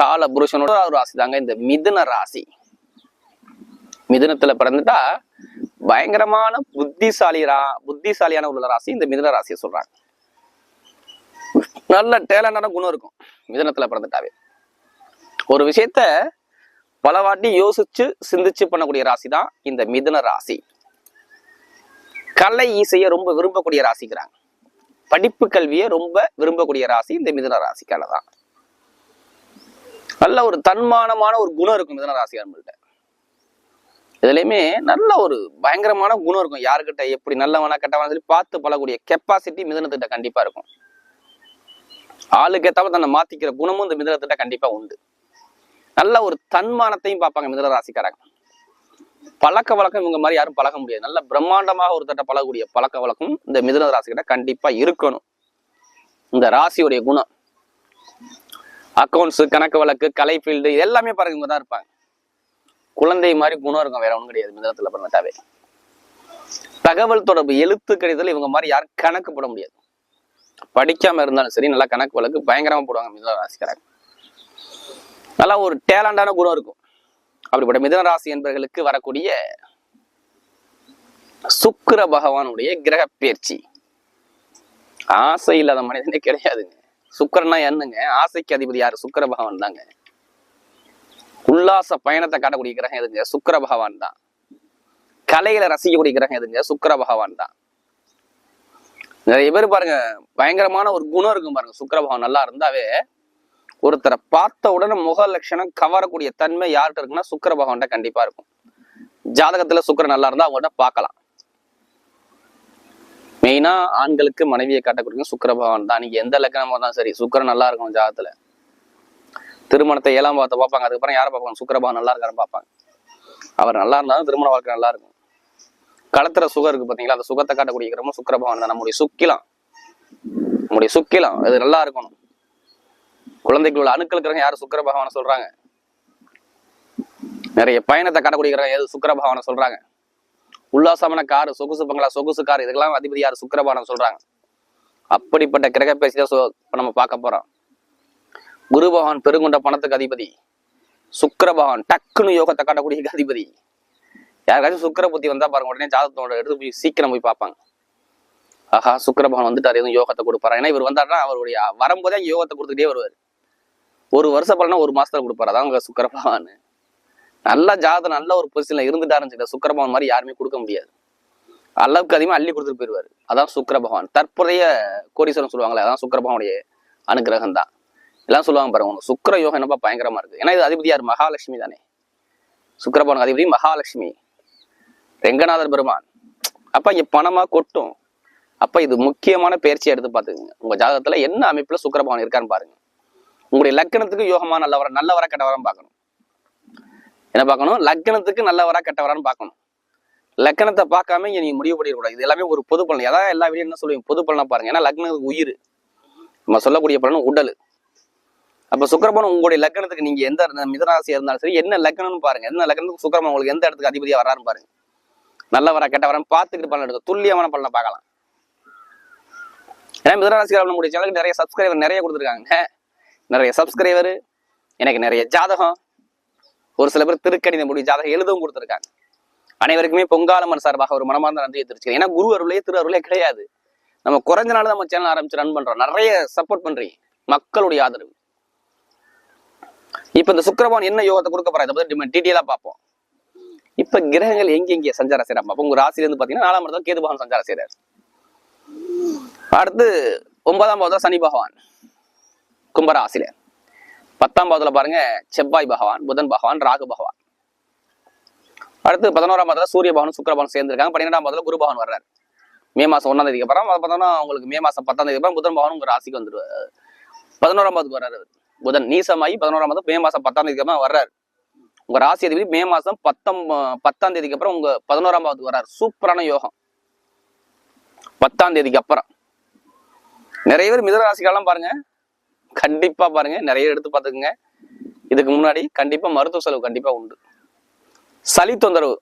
கால புருஷனோட ஒரு ராசி தாங்க இந்த மிதுன ராசி. மிதுனத்துல பிறந்துட்டா பயங்கரமான புத்திசாலிரா புத்திசாலியான உள்ள ராசி இந்த மிதுன ராசியை சொல்றாங்க. நல்ல டேலண்டான குணம் இருக்கும் மிதுனத்துல பிறந்துட்டாவே. ஒரு விஷயத்த பல வாட்டி யோசிச்சு சிந்திச்சு பண்ணக்கூடிய ராசி தான் இந்த மிதுன ராசி. கலை இசையை ரொம்ப விரும்பக்கூடிய ராசிக்கிறாங்க படிப்பு கல்வியை ரொம்ப விரும்பக்கூடிய ராசி இந்த மிதுன ராசிக்கால தான். நல்ல ஒரு தன்மானமான ஒரு குணம் இருக்கும் மிதன ராசிக்காரங்கள்ட்ட இதுலயுமே நல்ல ஒரு பயங்கரமான குணம் இருக்கும். யாருக்கிட்ட எப்படி நல்லவனா கெட்டவனா சொல்லி பார்த்து பழக்கூடிய கெப்பாசிட்டி மிதனத்திட்ட கண்டிப்பா இருக்கும். ஆளுக்கு ஏத்தாம தன்னை மாத்திக்கிற குணமும் இந்த மிதனத்திட்ட கண்டிப்பா உண்டு. நல்ல ஒரு தன்மானத்தையும் பார்ப்பாங்க மிதன ராசிக்காரங்க. பழக்க வழக்கம் இவங்க மாதிரி யாரும் பழக முடியாது. நல்ல பிரம்மாண்டமாக ஒரு தட்ட பழகக்கூடிய பழக்க வழக்கம் இந்த மிதன ராசிக்கிட்ட கண்டிப்பா இருக்கணும். இந்த ராசியுடைய குணம். அக்கௌண்ட்ஸ் கணக்கு வழக்கு கலை ஃபீல்டு இது எல்லாமே பாருங்க இவங்க தான் இருப்பாங்க. குழந்தை மாதிரி குணம் இருக்கும் வேற ஒன்றும் கிடையாது. மிதனத்துல பிறந்துட்டாவே தகவல் தொடர்பு எழுத்து கடிதத்தில் இவங்க மாதிரி யாரும் கணக்கு போட முடியாது. படிக்காம இருந்தாலும் சரி நல்லா கணக்கு வழக்கு பயங்கரமா போடுவாங்க மிதன ராசிக்காரங்க நல்லா ஒரு டேலண்டான குணம் இருக்கும். அப்படிப்பட்ட மிதன ராசி என்பவர்களுக்கு வரக்கூடிய சுக்கர பகவானுடைய கிரக பயிற்சி. ஆசை இல்லாத மனிதனே கிடையாதுங்க. சுக்கரன்னா என்னங்க? ஆசைக்கு அதிபதி யாரு? சுக்கர பகவான் தாங்க. உல்லாச பயணத்தை காட்டக்கூடிய கிரகம் எதுங்க? சுக்கர பகவான் தான். கலையில ரசிக்கக்கூடிய கிரகம் எதுங்க? சுக்கர பகவான் தான். நிறைய பேர் பாருங்க பயங்கரமான ஒரு குணம் இருக்கும் பாருங்க. சுக்கர பகவான் நல்லா இருந்தாவே ஒருத்தரை பார்த்த உடனே முக லட்சணம் கவரக்கூடிய தன்மை யார்கிட்ட இருக்குன்னா சுக்கர பகவான்கிட்ட கண்டிப்பா இருக்கும். ஜாதகத்துல சுக்கிரன் நல்லா இருந்தா அவங்கள்ட்ட பார்க்கலாம். மெயினா ஆண்களுக்கு மனைவியை காட்டக்கூடிய சுக்கரபவன் தான். நீங்க எந்த லக்கணமா இருந்தாலும் சரி. சுக்கரன் நல்லா இருக்கும் ஜாதகத்துல. திருமணத்தை ஏழாம் பாவத்தை பார்ப்பாங்க. அதுக்கப்புறம் யாரை பார்ப்பாங்க? சுக்கரபவன் நல்லா இருக்காருன்னு பார்ப்பாங்க. அவர் நல்லா இருந்தாலும் திருமண வாழ்க்கை நல்லா இருக்கும். களத்துற சுகம் இருக்கு பாத்தீங்களா? அந்த சுகத்தை காட்டக்கூடிய கிரமம் சுக்கரபவன் தான். நம்முடைய சுக்கிலாம். நம்முடைய சுக்கிலம். அது நல்லா இருக்கணும். குழந்தைகளோட அணுக்கள் இருக்கிறவங்க யாரு? சுக்கிர சொல்றாங்க. நிறைய பயணத்தை காட்டக்கூடிய கிரகம் எது? சுக்கிர சொல்றாங்க. உல்லாசமான காரு சொகுசு பங்களா சொகுசு கார் இதுக்கெல்லாம் அதிபதி யாரு? சுக்கரபானம் சொல்றாங்க. அப்படிப்பட்ட கிரக பேசி தான் நம்ம பார்க்க போறோம். குரு பகவான் பெருங்குண்ட பணத்துக்கு அதிபதி. சுக்கிர பகவான் டக்குன்னு யோகத்தை காட்டக்கூடிய அதிபதி. யாருக்காச்சும் சுக்கர புத்தி வந்தா பாருங்க உடனே ஜாதகத்தோட எடுத்து போய் சீக்கிரம் போய் பார்ப்பாங்க. ஆஹா சுக்கிர பகவான் எதுவும் யோகத்தை கொடுப்பாரு? ஏன்னா இவர் வந்தாருன்னா அவருடைய வரும்போதே யோகத்தை கொடுத்துட்டே வருவார். ஒரு வருஷம் பலனா ஒரு மாசத்துல கொடுப்பாரு. அதான் உங்க சுக்கிர பகவான் நல்ல ஜாதகம் நல்ல ஒரு பொசிஷன்ல இருந்துட்டாருன்னு வச்சுக்கோங்க, சுக்கிர பகவான் மாதிரி யாருமே கொடுக்க முடியாது. அளவுக்கு அதிகமாக அள்ளி கொடுத்துட்டு போயிருவாரு அதான் சுக்கிர பகவான் தற்போதைய கோடீஸ்வரன் சொல்லுவாங்களே அதான் சுக்கிர பகவானுடைய அனுகிரகம் தான். எல்லாம் சொல்லுவாங்க பாருங்க உனக்கு சுக்கிர யோகம் என்னப்பா பயங்கரமா இருக்கு. ஏன்னா இது அதிபதி யார்? மகாலட்சுமி தானே. சுக்கிர பகவான் அதிபதி மகாலட்சுமி. ரெங்கநாதர் பெருமான். அப்ப இங்க பணமா கொட்டும். அப்ப இது முக்கியமான பயிற்சியை எடுத்து பார்த்துக்கோங்க. உங்க ஜாதகத்துல என்ன அமைப்புல சுக்கிர பகவான் இருக்கான்னு பாருங்க. உங்களுடைய லக்கணத்துக்கு யோகமா நல்லவர கெட்டவரம் பார்க்கணும். என்ன பார்க்கணும்? லக்கணத்துக்கு நல்லவரா கெட்டவரான்னு பார்க்கணும். லக்கணத்தை பார்க்காம இங்கே நீங்கள் முடிவு பண்ணிடக்கூடாது. இது எல்லாமே ஒரு பொது பலன். அதான் எல்லா வீடியோ என்ன சொல்லுவீங்க? பொது பலனா பாருங்க. ஏன்னா லக்னத்துக்கு உயிர். நம்ம சொல்லக்கூடிய பலன் உடல். அப்போ சுக்கிரபவன் உங்களுடைய லக்கணத்துக்கு நீங்கள் எந்த மிதராசியாக இருந்தாலும் சரி என்ன லக்கணம்னு பாருங்க. என்ன லக்கணத்துக்கு சுக்கிரபவன் உங்களுக்கு எந்த இடத்துக்கு அதிபதியாக வராருன்னு பாருங்க. நல்லவரா கெட்டவரா பார்த்துக்கிட்டு பலன் எடுக்கும் துல்லியமான பலனை பார்க்கலாம். ஏன்னா மிதனராசிக்காரர் நம்முடைய சேனலுக்கு நிறைய சப்ஸ்கிரைபர் நிறைய கொடுத்துருக்காங்க. நிறைய சப்ஸ்கிரைபர் எனக்கு நிறைய ஜாதகம். ஒரு சில பேர் திருக்கணித மொழி ஜாதகம் எழுதவும் கொடுத்துருக்காங்க. அனைவருக்குமே பொங்காலம்மன் சார்பாக ஒரு மனமார்ந்த நன்றியை தெரிவிச்சுக்கிறேன். ஏன்னா குரு அருளே திரு அருளே கிடையாது. நம்ம குறைஞ்ச நாள் நம்ம சேனல் ஆரம்பிச்சு ரன் பண்றோம். நிறைய சப்போர்ட் பண்றீங்க. மக்களுடைய ஆதரவு. இப்ப இந்த சுக்கிரபான் என்ன யோகத்தை கொடுக்க போறா இதை பத்தி டீட்டெயிலா பார்ப்போம். இப்ப கிரகங்கள் எங்கெங்கே சஞ்சாரம் செய்யறாங்க பார்ப்போம் உங்க ராசியில இருந்து பாத்தீங்கன்னா நாலாம் இடத்துல கேது பகவான் சஞ்சாரம் செய்யறாரு அடுத்து ஒன்பதாம் பாவம் சனி பகவான். கும்பராசில பத்தாம் பாவத்துல பாருங்க செவ்வாய் பகவான் புதன் பகவான் ராகு பகவான். அடுத்து பதினோராம் பாவத்துல சூரிய பகவான் சுக்கரபவன் சேர்ந்திருக்காங்க. பன்னிரெண்டாம் பாவத்துல குரு பகவான் வர்றாரு. மே மாசம் ஒன்னாம் தேதிக்கு அப்புறம் பார்த்தோம்னா உங்களுக்கு மே மாசம் பத்தாம் தேதி அப்புறம் புதன் பகவான் உங்க ராசிக்கு வந்துருவாரு. பதினோராம் பாதத்துக்கு வர்றாரு புதன் நீசமாகி பதினோராம் மாதம் மே மாசம் பத்தாம் தேதிக்கு அப்புறம் வர்றாரு. உங்க ராசி அதிபதி மே மாசம் பத்தம் பத்தாம் தேதிக்கு அப்புறம் உங்க பதினோராம் பாவத்துக்கு வர்றாரு. சூப்பரான யோகம். பத்தாம் தேதிக்கு அப்புறம். நிறைய பேர் மிதன ராசிக்காரெல்லாம் பாருங்க கண்டிப்பா பாருங்க நிறைய எடுத்து பார்த்துக்குங்க. இதுக்கு முன்னாடி கண்டிப்பா மருத்துவ செலவு கண்டிப்பா உண்டு. சளி தொந்தரவு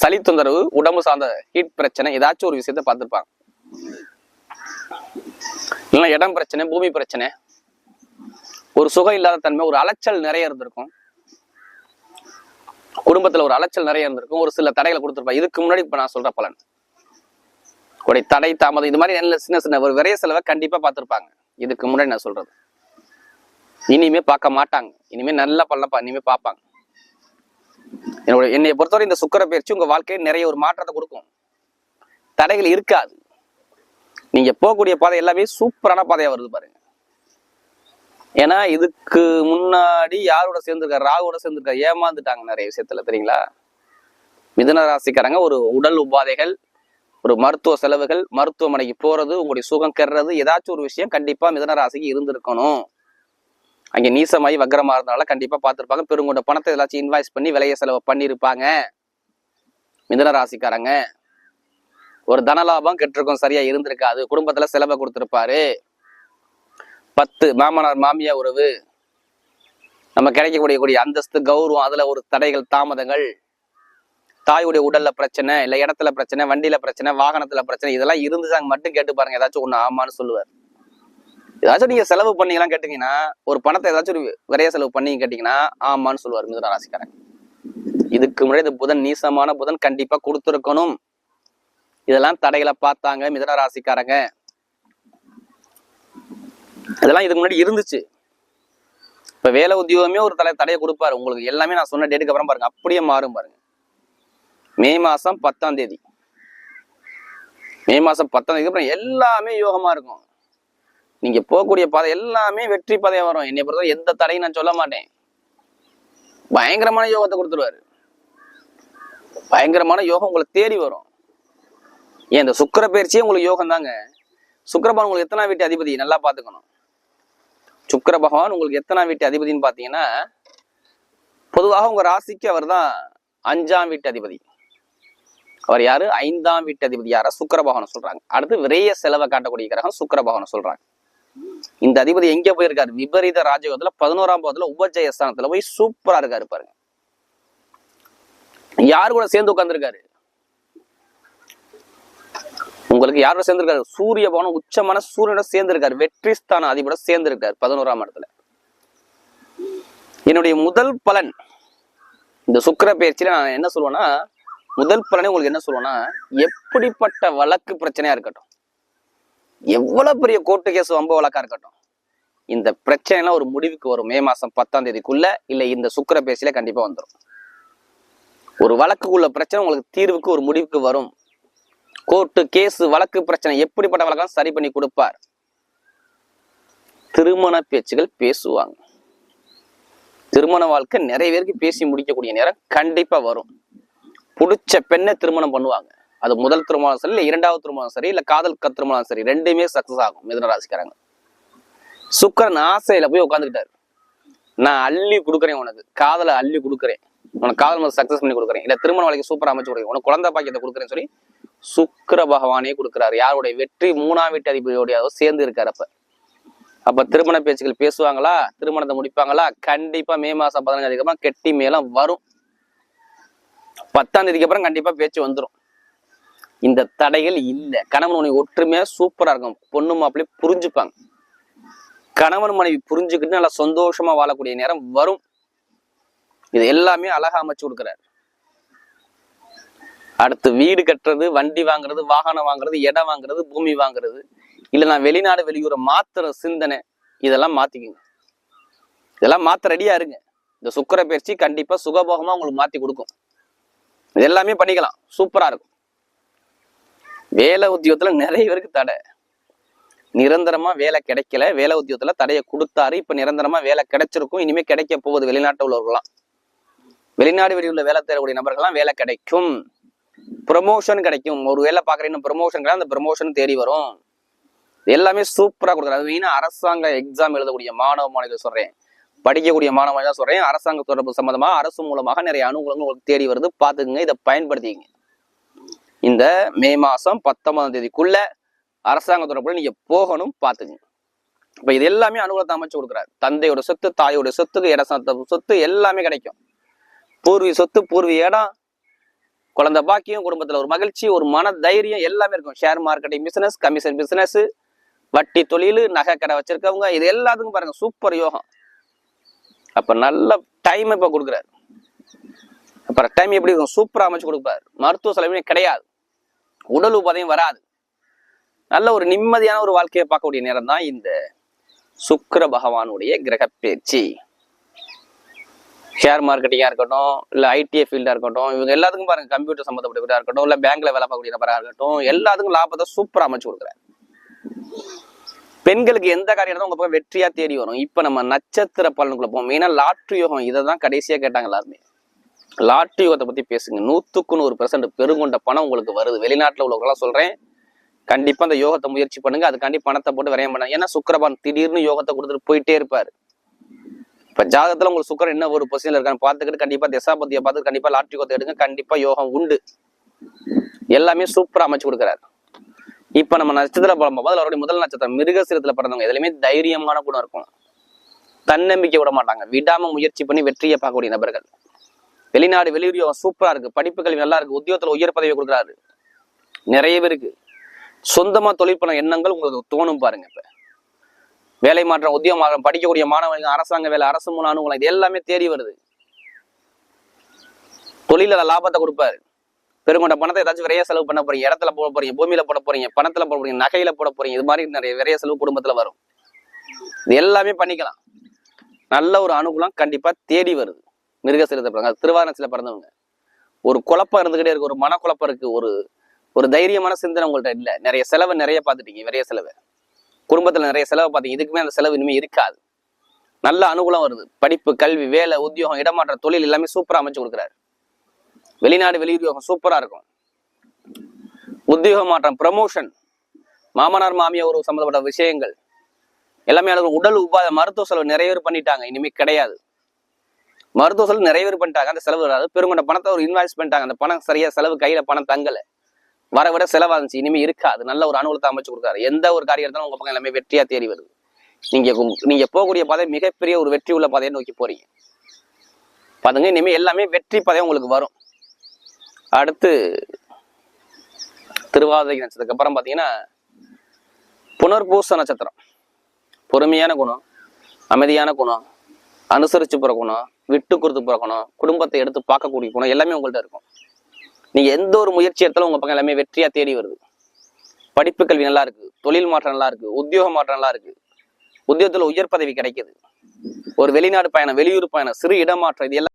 சளி தொந்தரவு உடம்பு சார்ந்த ஹீட் பிரச்சனை ஏதாச்சும் ஒரு விஷயத்த பார்த்துருப்பாங்க. இல்லைன்னா இடம் பிரச்சனை பூமி பிரச்சனை ஒரு சுகம் இல்லாத தன்மை ஒரு அலைச்சல் நிறைய இருந்திருக்கும். குடும்பத்துல ஒரு அலைச்சல் நிறைய இருந்திருக்கும். ஒரு சில தடைகளை கொடுத்துருப்பாங்க. இதுக்கு முன்னாடி இப்ப நான் சொல்ற பலன். உடைய தடை தாமதம் இது மாதிரி சின்ன சின்ன ஒரு விரைய செலவை கண்டிப்பா பார்த்திருப்பாங்க. இதுக்கு முன்னாடி நான் சொல்றது. இனிமே பார்க்க மாட்டாங்க. இனிமே நல்ல பலனை இனிமே பார்ப்பாங்க. என்னோட என்னை பொறுத்தவரை இந்த சுக்கர பயிற்சி உங்க வாழ்க்கையில் நிறைய ஒரு மாற்றத்தை கொடுக்கும். தடைகள் இருக்காது. நீங்க போகக்கூடிய பாதை எல்லாமே சூப்பரான பாதையா வருது பாருங்க. ஏன்னா இதுக்கு முன்னாடி யாரோட சேர்ந்திருக்காரு? ராகுவோட சேர்ந்திருக்காரு. ஏமாந்துட்டாங்க நிறைய விஷயத்துல தெரியுங்களா? மிதன ராசிக்காரங்க ஒரு உடல் உபாதைகள் ஒரு மருத்துவ செலவுகள் மருத்துவமனைக்கு போறது உங்களுடைய சுகம் கெடுறது ஏதாச்சும் ஒரு விஷயம் கண்டிப்பா மிதன ராசிக்கு இருந்திருக்கணும். அங்க நீசமாயி வக்கரமா இருந்தனால கண்டிப்பா பார்த்துருப்பாங்க. பெருங்கொண்ட பணத்தை ஏதாச்சும் இன்வாய்ஸ் பண்ணி விலைய செலவு பண்ணியிருப்பாங்க. மிதன ராசிக்காரங்க. ஒரு தனலாபம் கெட்டிருக்கும் சரியா இருந்திருக்காது. குடும்பத்துல செலவை கொடுத்துருப்பாரு. பத்து மாமனார் மாமியா உறவு. நம்ம கிடைக்கக்கூடிய கூடிய அந்தஸ்து கௌரவம் அதுல ஒரு தடைகள் தாமதங்கள். தாயுடைய உடல்ல பிரச்சனை இல்ல இடத்துல பிரச்சனை வண்டியில பிரச்சனை வாகனத்துல பிரச்சனை இதெல்லாம் இருந்துச்சாங்க மட்டும் கேட்டு பாருங்க. ஏதாச்சும் ஒண்ணு ஆமான்னு சொல்லுவார். ஏதாச்சும் நீங்க செலவு பண்ணீங்களாம் கேட்டீங்கன்னா ஒரு பணத்தை ஏதாச்சும் ஒரு விரைய செலவு பண்ணி கேட்டீங்கன்னா ஆமான்னு சொல்லுவார் மிதுன ராசிக்காரங்க. இதுக்கு முன்னாடி இந்த புதன் நீசமான புதன் கண்டிப்பா கொடுத்துருக்கணும். இதெல்லாம் தடைகளை பார்த்தாங்க மிதுன ராசிக்காரங்க. இதெல்லாம் இதுக்கு முன்னாடி இருந்துச்சு. இப்ப வேலை உத்தியோகமே ஒரு தலை தடையை கொடுப்பாரு. உங்களுக்கு எல்லாமே நான் சொன்ன டேட்டுக்கு அப்புறம் பாருங்க அப்படியே மாறும் பாருங்க. மே மாசம் பத்தாம் தேதி. மே மாசம் பத்தாம் தேதி அப்புறம் எல்லாமே யோகமா இருக்கும். நீங்க போகக்கூடிய பாதை எல்லாமே வெற்றி பாதையாக வரும். என்னை பொறுத்த எந்த தடையும் நான் சொல்ல மாட்டேன். பயங்கரமான யோகத்தை கொடுத்துருவாரு. பயங்கரமான யோகம் உங்களை தேடி வரும். ஏன் இந்த சுக்கிர பயிற்சியே உங்களுக்கு யோகம் தாங்க. சுக்கரபான் உங்களுக்கு எத்தனை வீட்டு அதிபதி? நல்லா பாத்துக்கணும் சுக்கர பகவான் உங்களுக்கு எத்தனை வீட்டு அதிபதின்னு பார்த்தீங்கன்னா பொதுவாக உங்க ராசிக்கு அவர் தான் அஞ்சாம் வீட்டு அதிபதி. அவர் யாரு? ஐந்தாம் வீட்டு அதிபதி யாரா சொல்றாங்க. அடுத்து விரைய செலவை காட்டக்கூடிய கிரகம் சுக்கிர சொல்றாங்க. இந்த அதிபதி எங்க போயிருக்காரு? விபரீத ராஜயோகத்துல பதினோராம் பாவத்துல உபஜய ஸ்தானத்துல போய் சூப்பரா இருக்காரு பாருங்க. யாரு கூட சேர்ந்து உட்கார்ந்துருக்காரு? உங்களுக்கு யாரோட சேர்ந்திருக்காரு? சூரிய பவனம் உச்சமான சூரியனோட சேர்ந்திருக்காரு. வெற்றி ஸ்தான அதிபரோட சேர்ந்திருக்காரு பதினோராம் இடத்துல. என்னுடைய முதல் பலன் இந்த சுக்கிர பயிற்சியில நான் என்ன சொல்லுவேன்னா முதல் பலனே உங்களுக்கு என்ன சொல்லுவோம்னா எப்படிப்பட்ட வழக்கு பிரச்சனையா இருக்கட்டும். எவ்வளவு பெரிய கோர்ட்டு கேஸ் வம்ப வழக்கா இருக்கட்டும். இந்த பிரச்சனை எல்லாம் ஒரு முடிவுக்கு வரும். மே மாசம் பத்தாம் தேதிக்குள்ள இல்ல இந்த சுக்கர பேசில கண்டிப்பா வந்துடும் ஒரு வழக்குக்குள்ள பிரச்சனை உங்களுக்கு தீர்வுக்கு ஒரு முடிவுக்கு வரும். கோர்ட்டு கேஸ் வழக்கு பிரச்சனை எப்படிப்பட்ட வழக்கம் சரி பண்ணி கொடுப்பார்? திருமண பேச்சுகள் பேசுவாங்க. திருமண வாழ்க்கை நிறைய பேருக்கு பேசி முடிக்கக்கூடிய நேரம் கண்டிப்பா வரும். பிடிச்ச பெண்ணை திருமணம் பண்ணுவாங்க. அது முதல் திருமணம் சரி இல்லை இரண்டாவது திருமணம் சரி இல்லை காதல் க திருமணம் சரி ரெண்டுமே சக்ஸஸ் ஆகும் மிதுன ராசிக்காரங்க. சுக்கரன் ஆசையில போய் உட்காந்துக்கிட்டாரு நான் அள்ளி கொடுக்குறேன் உனக்கு. காதலை அள்ளி கொடுக்குறேன். உனக்கு காதல் முதல் சக்ஸஸ் பண்ணி கொடுக்குறேன். இல்லை திருமண வாழ்க்கை சூப்பரா அமைச்சு கொடுக்குறேன். உனக்கு குழந்தை பாக்கியத்தை கொடுக்குறேன்னு சொல்லி சுக்கர பகவானே கொடுக்குறாரு. யாருடைய வெற்றி மூணாம் வீட்டு அதிபதியோடைய சேர்ந்து இருக்காரு அப்ப. அப்ப திருமண பேச்சுகள் பேசுவாங்களா? திருமணத்தை முடிப்பாங்களா? கண்டிப்பாக மே மாதம் பதினஞ்சு அதிகமாக கெட்டி மேலாம் வரும். பத்தாம் தேதிக்கு அப்புறம் கண்டிப்பா பேச்சு வந்துடும் இந்த தடைகள் இல்ல. கணவன் மனைவி ஒற்றுமையா சூப்பரா இருக்கும். பொண்ணு மாப்பிள்ளை புரிஞ்சுப்பாங்க. கணவன் மனைவி புரிஞ்சுக்கிட்டு நல்லா சந்தோஷமா வாழக்கூடிய நேரம் வரும். இது எல்லாமே அழகா அமைச்சு கொடுக்குறாரு. அடுத்து வீடு கட்டுறது வண்டி வாங்குறது வாகனம் வாங்குறது இடம் வாங்குறது பூமி வாங்குறது இல்ல நான் வெளிநாடு வெளியூரை மாத்துற சிந்தனை இதெல்லாம் மாத்திக்குங்க. இதெல்லாம் மாத்த ரெடியா இருங்க. இந்த சுக்கர பயிற்சி கண்டிப்பா சுகபோகமா உங்களுக்கு மாத்தி கொடுக்கும். இது எல்லாமே பண்ணிக்கலாம். சூப்பரா இருக்கும். வேலை உத்தியோகத்துல நிறைய பேருக்கு தடை. நிரந்தரமா வேலை கிடைக்கல. வேலை உத்தியோகத்துல தடையை கொடுத்தாரு. இப்ப நிரந்தரமா வேலை கிடைச்சிருக்கும். இனிமே கிடைக்க போகுது வெளிநாட்டு உள்ளவர்கள்லாம். வெளிநாடு வெளியுள்ள வேலை தேடக்கூடிய நபர்கள்லாம் வேலை கிடைக்கும். ப்ரொமோஷன் கிடைக்கும். ஒரு வேலை பாக்குறீங்கன்னா ப்ரொமோஷன் கிடையாது. அந்த ப்ரொமோஷன் தேடி வரும். எல்லாமே சூப்பரா கொடுக்குறாரு. அது மெயினாக அரசாங்க எக்ஸாம் எழுதக்கூடிய மாணவ மாணவிகள் சொல்றேன். படிக்கக்கூடிய மாணவன் தான் சொல்கிறேன் அரசாங்க தொடர்பு சம்மந்தமாக அரசு மூலமாக நிறைய அனுகூலங்கள் உங்களுக்கு தேடி வருது. பார்த்துக்குங்க இதை பயன்படுத்திங்க இந்த மே மாசம் பத்தொன்பதாம் தேதிக்குள்ள அரசாங்க தொடர்புல நீங்கள் போகணும் பார்த்துக்குங்க. இப்போ இது எல்லாமே அனுகூலத்தை அமைச்சு கொடுக்குறாரு. தந்தையோட சொத்து தாயோட சொத்துக்கு இட சொத்து எல்லாமே கிடைக்கும். பூர்வீக சொத்து பூர்வீக இடம் குழந்தை பாக்கியம் குடும்பத்தில் ஒரு மகிழ்ச்சி ஒரு மன தைரியம் எல்லாமே இருக்கும். Share marketing business commission business வட்டி தொழில் நகை கடை வச்சிருக்கவங்க இது எல்லாத்துக்கும் பாருங்க சூப்பர் யோகம். அப்ப நல்ல டைம் இப்ப கொடுக்குறாரு. அப்புறம் டைம் எப்படி இருக்கும்? சூப்பராக அமைச்சு கொடுப்பாரு. மருத்துவ செலவுமே கிடையாது. உடல் உபாதையும் வராது. நல்ல ஒரு நிம்மதியான ஒரு வாழ்க்கையை பார்க்கக்கூடிய நேரம் தான் இந்த சுக்கர பகவானுடைய கிரக பேச்சு. ஷேர் மார்க்கெட்டிங்காக இருக்கட்டும் இல்லை ஐடிஐ ஃபீல்டா இருக்கட்டும் இவங்க எல்லாத்துக்கும் பாருங்க கம்ப்யூட்டர் சம்மந்தப்பட்டவராக இருக்கட்டும் இல்ல பேங்க்ல வேலை பார்க்கக்கூடிய நபராக இருக்கட்டும் எல்லாத்துக்கும் லாபத்தை சூப்பராக அமைச்சு கொடுக்குறாரு. பெண்களுக்கு எந்த காரியம் உங்க பக்கம் வெற்றியா தேடி வரும். இப்ப நம்ம நட்சத்திர பலனுக்குள்ள போவோம். மெயினா லாட்ரி யோகம். இதை தான் கடைசியா கேட்டாங்க எல்லாருமே. லாட்ரி யோகத்தை பத்தி பேசுங்க. நூத்துக்கு நூறு பெர்சன்ட் பெருங்கொண்ட பணம் உங்களுக்கு வருது. வெளிநாட்டுல உள்ளவங்களாம் சொல்றேன். கண்டிப்பா அந்த யோகத்தை முயற்சி பண்ணுங்க. அதுக்காண்டி பணத்தை போட்டு விரையம் பண்ணாங்க ஏன்னா சுக்கிரபான் திடீர்னு யோகத்தை கொடுத்துட்டு போயிட்டே இருப்பாரு. இப்ப ஜாதகத்துல உங்களுக்கு சுக்கரன் என்ன ஒரு பொசிஷன்ல இருக்கான்னு பார்த்துக்கிட்டு கண்டிப்பா திசாபத்தியை பார்த்து கண்டிப்பா லாட்ரி யோகத்தை எடுங்க. கண்டிப்பா யோகம் உண்டு. எல்லாமே சூப்பரா அமைச்சு கொடுக்குறாரு. இப்ப நம்ம நட்சத்திர பலம் பார்ப்போம் அவருடைய முதல் நட்சத்திரம் மிருகசீரத்துல பிறந்தவங்க. எதுலையுமே தைரியமான குணம் இருக்கும். தன்னம்பிக்கை விட மாட்டாங்க. விடாம முயற்சி பண்ணி வெற்றியை பார்க்கக்கூடிய நபர்கள். வெளிநாடு வெளியுறவு சூப்பரா இருக்கு. படிப்பு கல்வி நல்லா இருக்கு. உத்தியோகத்துல உயர் பதவி கொடுக்குறாரு. நிறைய பேருக்கு சொந்தமா தொழில் பண்ண எண்ணங்கள் உங்களுக்கு தோணும் பாருங்க இப்ப. வேலை மாற்றம் உத்தியோக மாற்றம் படிக்கக்கூடிய மாணவர்கள் அரசாங்க வேலை அரசு மூலம் அனுகூலம் இது எல்லாமே தேடி வருது. தொழில லாபத்தை கொடுப்பாரு. பெருங்கொண்ட பணத்தை ஏதாச்சும் விரைய செலவு பண்ண போறீங்க இடத்துல போட போறீங்க பூமியில போட போறீங்க பணத்துல போட போறீங்க நகையில போட போறீங்க இது மாதிரி நிறைய விரைய செலவு குடும்பத்துல வரும். இது எல்லாமே பண்ணிக்கலாம். நல்ல ஒரு அனுகூலம் கண்டிப்பா தேடி வருது. மிருகசீலத்தை பிறந்த திருவாரணத்துல பிறந்தவங்க. ஒரு குழப்பம் இருந்துகிட்டே இருக்கு ஒரு மனக்குழப்பம் இருக்கு ஒரு ஒரு தைரியமான சிந்தனை உங்கள்கிட்ட இல்ல. நிறைய செலவு நிறைய பார்த்துட்டீங்க விரைய செலவு. குடும்பத்துல நிறைய செலவு பார்த்தீங்க இதுக்குமே அந்த செலவு இனிமே இருக்காது. நல்ல அனுகூலம் வருது. படிப்பு கல்வி வேலை உத்தியோகம் இடமாற்ற தொழில் எல்லாமே சூப்பரா அமைச்சு கொடுக்குறாரு. வெளிநாடு வெளியுத்தியோகம் சூப்பரா இருக்கும். உத்தியோக மாற்றம் ப்ரமோஷன் மாமனார் மாமியார் உறவு சம்மந்தப்பட்ட விஷயங்கள். எல்லாமே அளவு உடல் உபாத மருத்துவ செலவு நிறைவேறு பண்ணிட்டாங்க. இனிமே கிடையாது. மருத்துவ செலவு நிறைய பண்ணிட்டாங்க. அந்த செலவு வராது. பெருங்கொண்ட பணத்தை ஒரு இன்வாய்ஸ் பண்ணிட்டாங்க. அந்த பணம் சரியா செலவு கையில பணம் தங்கல. வர விட செலவாச்சு இனிமே இருக்காது. நல்ல ஒரு அனுகூலத்தை அமைச்சு கொடுக்காரு. எந்த ஒரு காரியம் இருந்தாலும் உங்க பக்கம் எல்லாமே வெற்றியா தேடி வருது. நீங்க நீங்க போகக்கூடிய பாதை மிகப்பெரிய ஒரு வெற்றி உள்ள பாதையை நோக்கி போறீங்க. பாருங்க இனிமே எல்லாமே வெற்றி பாதை உங்களுக்கு வரும். அடுத்து திருவாதிரை நட்சத்திரத்துக்கு அப்புறம் பாத்தீங்கன்னா புனர்பூச நட்சத்திரம். பொறுமையான குணம் அமைதியான குணம் அனுசரிச்சு பிறக்கணும் குணம் விட்டு கொடுத்து பிறக்கணும் குணம் குடும்பத்தை எடுத்து பார்க்கக்கூடிய குணம் எல்லாமே உங்கள்ட்ட இருக்கும். நீங்கள் எந்த ஒரு முயற்சி எடுத்தாலும் உங்க பக்கம் எல்லாமே வெற்றியா தேடி வருது. படிப்பு கல்வி நல்லா இருக்கு தொழில் மாற்றம் நல்லா இருக்கு உத்தியோக மாற்றம் நல்லா இருக்கு. உத்தியோகத்தில் உயர் பதவி கிடைக்குது. ஒரு வெளிநாடு பயணம் வெளியூர் பயணம் சிறு இடமாற்றம் இது எல்லாம்